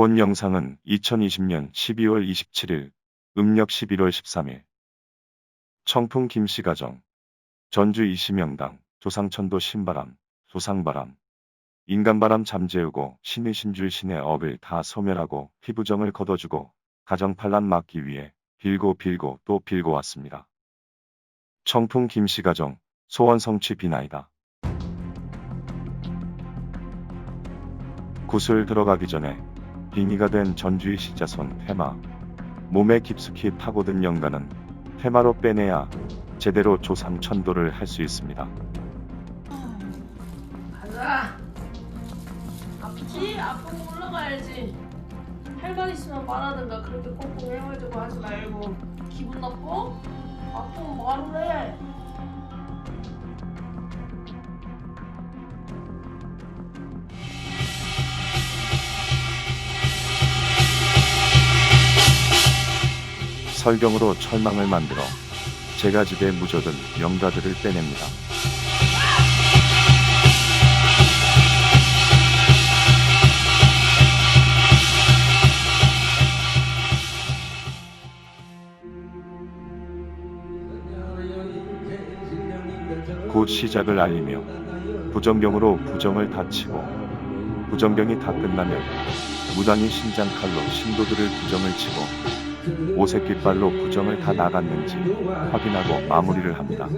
본 영상은 2020년 12월 27일, 음력 11월 13일. 청풍 김씨 가정. 전주 이시명당, 조상천도 신바람, 소상바람. 인간바람 잠재우고 신의 신줄 신의 업을 다 소멸하고 피부정을 걷어주고 가정판란 막기 위해 빌고 빌고 또 빌고 왔습니다. 청풍 김씨 가정, 소원 성취 비나이다. 구슬 들어가기 전에 빙의가 된 전주의 시자손 테마. 몸에 깊숙이 파고든 영가는 테마로 빼내야 제대로 조상 천도를 할 수 있습니다. 가자. 아프지? 아프면 올라가야지. 할 말 있으면 말하든가 그렇게 꽁꽁 헤매지고 하지 말고 기분 나빠? 아프면 말을 해. 설경으로 철망을 만들어 제가 집에 묻어든 영가들을 빼냅니다. 곧 시작을 알리며 부정경으로 부정을 다치고 부정경이 다 끝나면 무당이 신장 칼로 신도들을 부정을 치고 오색 깃발로 부정을 다 나갔는지 확인하고 마무리를 합니다.